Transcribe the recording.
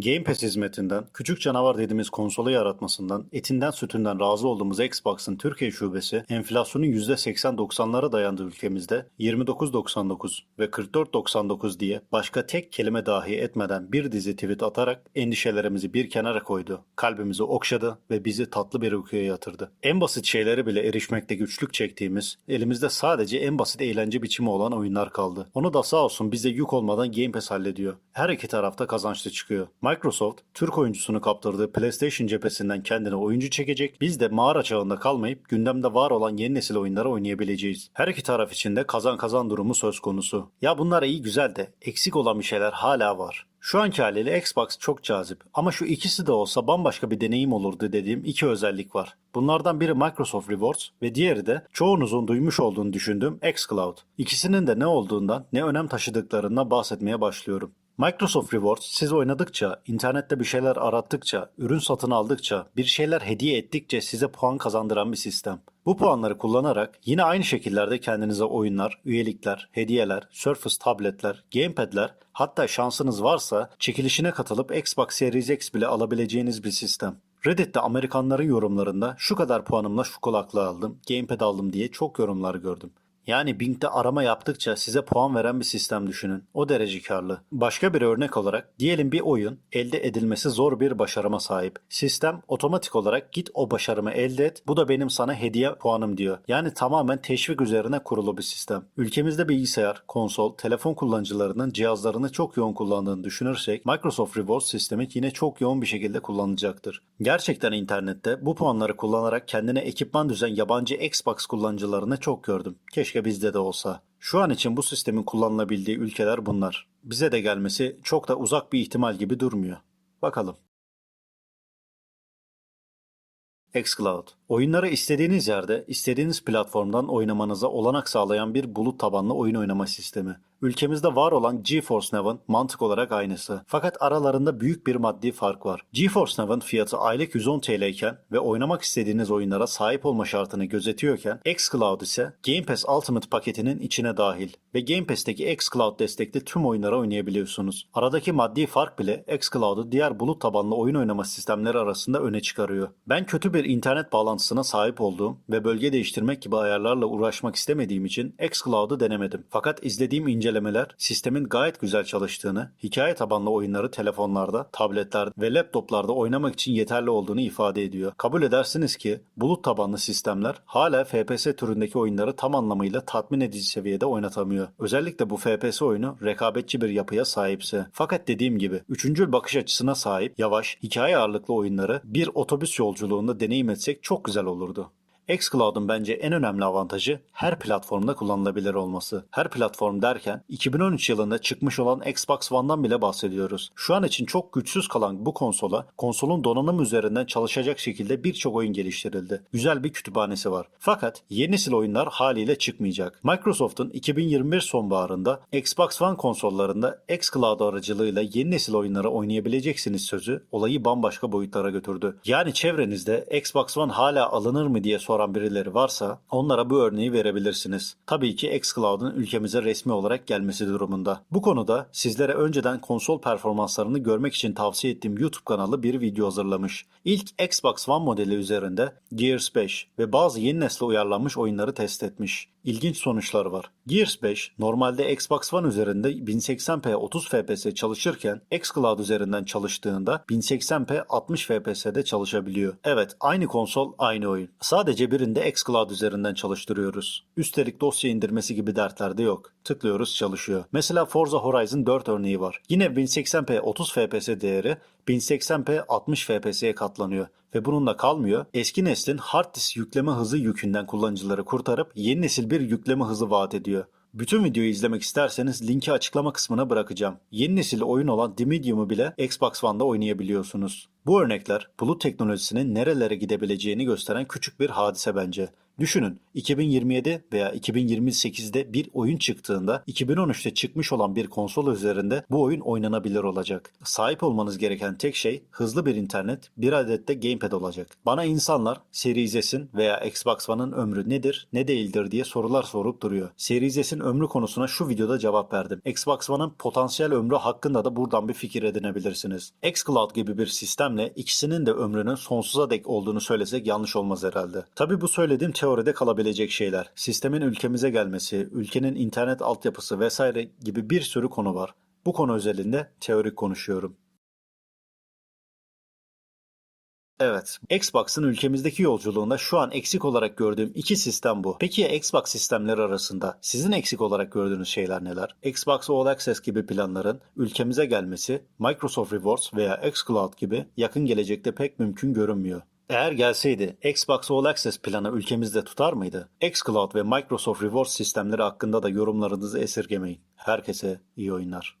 Game Pass hizmetinden, küçük canavar dediğimiz konsolu yaratmasından, etinden sütünden razı olduğumuz Xbox'ın Türkiye şubesi enflasyonun %80-90'lara dayandığı ülkemizde 29.99 ve 44.99 diye başka tek kelime dahi etmeden bir dizi tweet atarak endişelerimizi bir kenara koydu. Kalbimizi okşadı ve bizi tatlı bir uykuya yatırdı. En basit şeylere bile erişmekte güçlük çektiğimiz, elimizde sadece en basit eğlence biçimi olan oyunlar kaldı. Onu da sağ olsun bize yük olmadan Game Pass hallediyor. Her iki tarafta kazançlı çıkıyor. Microsoft, Türk oyuncusunu kaptırdığı PlayStation cephesinden kendine oyuncu çekecek. Biz de mağara çağında kalmayıp gündemde var olan yeni nesil oyunları oynayabileceğiz. Her iki taraf için de kazan kazan durumu söz konusu. Ya bunlar iyi güzel de eksik olan bir şeyler hala var. Şu anki haliyle Xbox çok cazip ama şu ikisi de olsa bambaşka bir deneyim olurdu dediğim iki özellik var. Bunlardan biri Microsoft Rewards ve diğeri de çoğunuzun duymuş olduğunu düşündüğüm xCloud. İkisinin de ne olduğundan ne önem taşıdıklarından bahsetmeye başlıyorum. Microsoft Rewards siz oynadıkça, internette bir şeyler arattıkça, ürün satın aldıkça, bir şeyler hediye ettikçe size puan kazandıran bir sistem. Bu puanları kullanarak yine aynı şekillerde kendinize oyunlar, üyelikler, hediyeler, Surface tabletler, gamepad'ler hatta şansınız varsa çekilişine katılıp Xbox Series X bile alabileceğiniz bir sistem. Reddit'te Amerikanların yorumlarında şu kadar puanımla şu kulaklığı aldım, gamepad aldım diye çok yorumlar gördüm. Yani Bing'de arama yaptıkça size puan veren bir sistem düşünün. O derece karlı. Başka bir örnek olarak diyelim bir oyun elde edilmesi zor bir başarıma sahip. Sistem otomatik olarak git o başarımı elde et. Bu da benim sana hediye puanım diyor. Yani tamamen teşvik üzerine kurulu bir sistem. Ülkemizde bilgisayar, konsol, telefon kullanıcılarının cihazlarını çok yoğun kullandığını düşünürsek Microsoft Rewards sistemi yine çok yoğun bir şekilde kullanılacaktır. Gerçekten internette bu puanları kullanarak kendine ekipman düzen yabancı Xbox kullanıcılarını çok gördüm. Keşke bizde de olsa. Şu an için bu sistemin kullanılabildiği ülkeler bunlar. Bize de gelmesi çok da uzak bir ihtimal gibi durmuyor. Bakalım. xCloud. Oyunları istediğiniz yerde, istediğiniz platformdan oynamanıza olanak sağlayan bir bulut tabanlı oyun oynama sistemi. Ülkemizde var olan GeForce Now'ın mantık olarak aynısı. Fakat aralarında büyük bir maddi fark var. GeForce Now'ın fiyatı aylık 110 TL iken ve oynamak istediğiniz oyunlara sahip olma şartını gözetiyorken xCloud ise Game Pass Ultimate paketinin içine dahil ve Game Pass'teki xCloud destekli tüm oyunları oynayabiliyorsunuz. Aradaki maddi fark bile xCloud'u diğer bulut tabanlı oyun oynama sistemleri arasında öne çıkarıyor. Ben kötü bir internet bağlantısına sahip olduğum ve bölge değiştirmek gibi ayarlarla uğraşmak istemediğim için xCloud'u denemedim. Fakat izlediğim ince incelemeler sistemin gayet güzel çalıştığını, hikaye tabanlı oyunları telefonlarda, tabletlerde ve laptoplarda oynamak için yeterli olduğunu ifade ediyor. Kabul edersiniz ki bulut tabanlı sistemler hala FPS türündeki oyunları tam anlamıyla tatmin edici seviyede oynatamıyor. Özellikle bu FPS oyunu rekabetçi bir yapıya sahipse. Fakat dediğim gibi üçüncül bakış açısına sahip, yavaş, hikaye ağırlıklı oyunları bir otobüs yolculuğunda deneyim etsek çok güzel olurdu. xCloud'un bence en önemli avantajı her platformda kullanılabilir olması. Her platform derken 2013 yılında çıkmış olan Xbox One'dan bile bahsediyoruz. Şu an için çok güçsüz kalan bu konsola konsolun donanım üzerinden çalışacak şekilde birçok oyun geliştirildi. Güzel bir kütüphanesi var. Fakat yeni nesil oyunlar haliyle çıkmayacak. Microsoft'un 2021 sonbaharında Xbox One konsollarında xCloud aracılığıyla yeni nesil oyunları oynayabileceksiniz sözü olayı bambaşka boyutlara götürdü. Yani çevrenizde Xbox One hala alınır mı diye soran birileri varsa onlara bu örneği verebilirsiniz. Tabii ki xCloud'un ülkemize resmi olarak gelmesi durumunda. Bu konuda sizlere önceden konsol performanslarını görmek için tavsiye ettiğim YouTube kanalı bir video hazırlamış. İlk Xbox One modeli üzerinde Gears 5 ve bazı yeni nesle uyarlanmış oyunları test etmiş. İlginç sonuçları var. Gears 5 normalde Xbox One üzerinde 1080p 30 fps çalışırken xCloud üzerinden çalıştığında 1080p 60 fps'de çalışabiliyor. Evet aynı konsol aynı oyun. Sadece birinde xCloud üzerinden çalıştırıyoruz. Üstelik dosya indirmesi gibi dertler de yok. Tıklıyoruz çalışıyor. Mesela Forza Horizon 4 örneği var. Yine 1080p 30 fps değeri 1080p 60 fps'ye katlanıyor ve bununla kalmıyor. Eski neslin hard disk yükleme hızı yükünden kullanıcıları kurtarıp yeni nesil bir yükleme hızı vaat ediyor. Bütün videoyu izlemek isterseniz linki açıklama kısmına bırakacağım. Yeni nesil oyun olan The Medium'u bile Xbox One'da oynayabiliyorsunuz. Bu örnekler bulut teknolojisinin nerelere gidebileceğini gösteren küçük bir hadise bence. Düşünün 2027 veya 2028'de bir oyun çıktığında 2013'te çıkmış olan bir konsol üzerinde bu oyun oynanabilir olacak. Sahip olmanız gereken tek şey hızlı bir internet, bir adet de gamepad olacak. Bana insanlar Series S'in veya Xbox One'ın ömrü nedir, ne değildir diye sorular sorup duruyor. Series S'in ömrü konusuna şu videoda cevap verdim. Xbox One'ın potansiyel ömrü hakkında da buradan bir fikir edinebilirsiniz. xCloud gibi bir sistemle ikisinin de ömrünün sonsuza dek olduğunu söylesek yanlış olmaz herhalde. Tabi bu söylediğim teoride kalabilecek şeyler. Sistemin ülkemize gelmesi, ülkenin internet altyapısı vesaire gibi bir sürü konu var. Bu konu özelinde teorik konuşuyorum. Evet, Xbox'ın ülkemizdeki yolculuğunda şu an eksik olarak gördüğüm iki sistem bu. Peki ya Xbox sistemleri arasında sizin eksik olarak gördüğünüz şeyler neler? Xbox All Access gibi planların ülkemize gelmesi, Microsoft Rewards veya xCloud gibi yakın gelecekte pek mümkün görünmüyor. Eğer gelseydi Xbox All Access planı ülkemizde tutar mıydı? xCloud ve Microsoft Rewards sistemleri hakkında da yorumlarınızı esirgemeyin. Herkese iyi oyunlar.